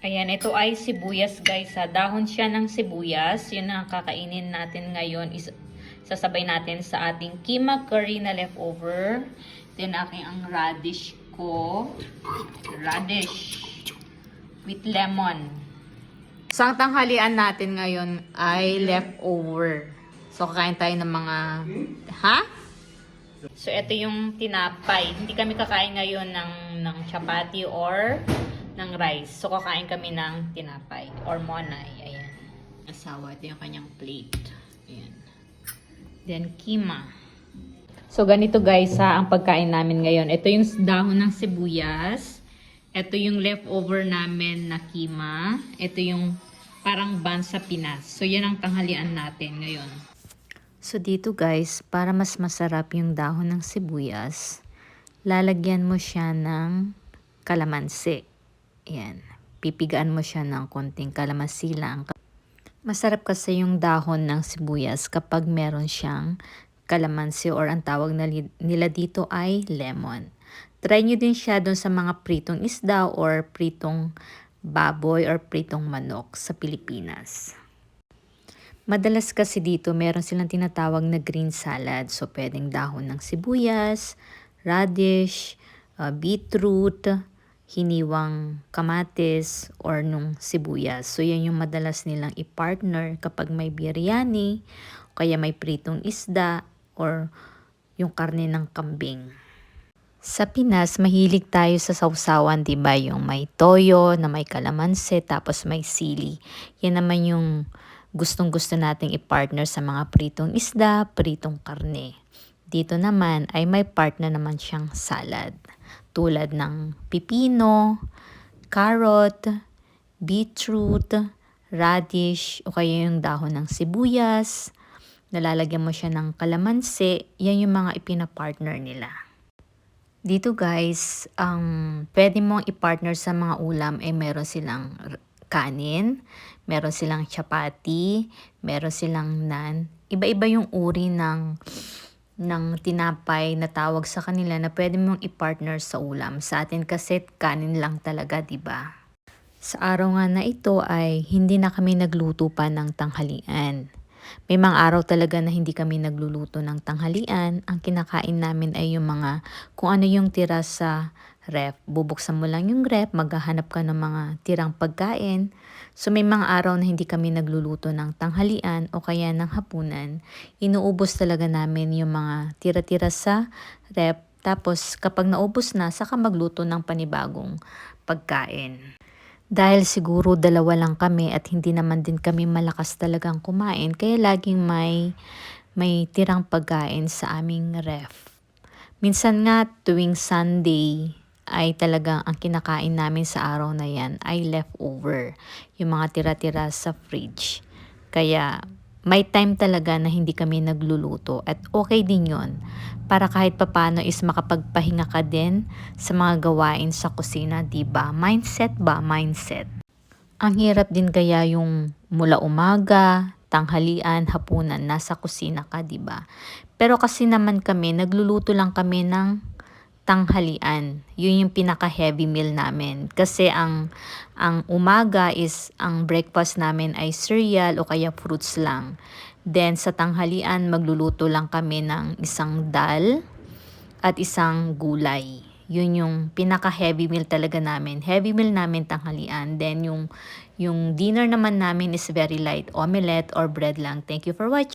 Ayan, ito ay sibuyas guys. Ha. Dahon siya ng sibuyas. Yun ang kakainin natin ngayon. Is sasabay natin sa ating kima curry na leftover. Then aking ang radish ko. Radish. With lemon. So, ang tanghalian natin ngayon ay leftover. So, kakain tayo ng mga... Ha? So, ito yung tinapay. Hindi kami kakain ngayon ng, ng chapati or ng rice. So, kakain kami ng tinapay or monay. Ayan. Asawa, ito yung kanyang plate. Ayan. Then, kima. So, ganito guys ha, ang pagkain namin ngayon. Ito yung dahon ng sibuyas. Ito yung leftover namin na kima. Ito yung parang ban sa Pinas. So, yan ang tanghalian natin ngayon. So dito guys, para mas masarap yung dahon ng sibuyas, lalagyan mo siya ng kalamansi. Yan. Pipigaan mo siya ng konting kalamansi lang. Masarap kasi yung dahon ng sibuyas kapag meron siyang kalamansi or ang tawag nila dito ay lemon. Try nyo din siya doon sa mga pritong isda or pritong baboy or pritong manok sa Pilipinas. Madalas kasi dito meron silang tinatawag na green salad. So pwedeng dahon ng sibuyas, radish, uh, beetroot, hiniwang kamatis, or nung sibuyas. So yan yung madalas nilang i-partner kapag may biryani, kaya may pritong isda, or yung karne ng kambing. Sa Pinas, mahilig tayo sa sausawan, 'di ba? Yung may toyo, na may kalamansi, tapos may sili. Yan naman yung gustong-gusto nating i-partner sa mga pritong isda, pritong karne. Dito naman ay may partner naman siyang salad. Tulad ng pipino, carrot, beetroot, radish, o kaya yung dahon ng sibuyas. Nalalagyan mo siya ng kalamansi. Yan yung mga ipina-partner nila. Dito guys, ang pwede mong i-partner sa mga ulam ay meron silang kanin, meron silang chapati, meron silang nan. Iba-iba yung uri ng ng tinapay na tawag sa kanila na pwede mong i-partner sa ulam. Sa atin kasi kanin lang talaga, 'di ba? Sa araw nga na ito ay hindi na kami nagluto pa ng tanghalian. May mga araw talaga na hindi kami nagluluto ng tanghalian. Ang kinakain namin ay yung mga kung ano yung tira sa ref. Bubuksan mo lang yung ref, maghahanap ka ng mga tirang pagkain. So may mga araw na hindi kami nagluluto ng tanghalian o kaya ng hapunan. Inuubos talaga namin yung mga tira-tira sa ref. Tapos kapag naubos na, saka magluto ng panibagong pagkain. Dahil siguro dalawa lang kami at hindi naman din kami malakas talagang kumain, kaya laging may, may tirang pagkain sa aming ref. Minsan nga tuwing Sunday ay talagang ang kinakain namin sa araw na yan ay leftover. Yung mga tira-tira sa fridge. Kaya may time talaga na hindi kami nagluluto at okay din yon para kahit papano is makapagpahinga ka din sa mga gawain sa kusina, 'di ba? Mindset ba? Mindset. Ang hirap din kaya yung mula umaga, tanghalian, hapunan, nasa kusina ka, 'di ba? Pero kasi naman kami, nagluluto lang kami ng tanghalian. Yun yung pinaka-heavy meal namin. Kasi ang, ang umaga is, ang breakfast namin ay cereal o kaya fruits lang. Then sa tanghalian, magluluto lang kami ng isang dal at isang gulay. Yun yung pinaka-heavy meal talaga namin. Heavy meal namin tanghalian. Then yung, yung dinner naman namin is very light. Omelette or bread lang. Thank you for watching.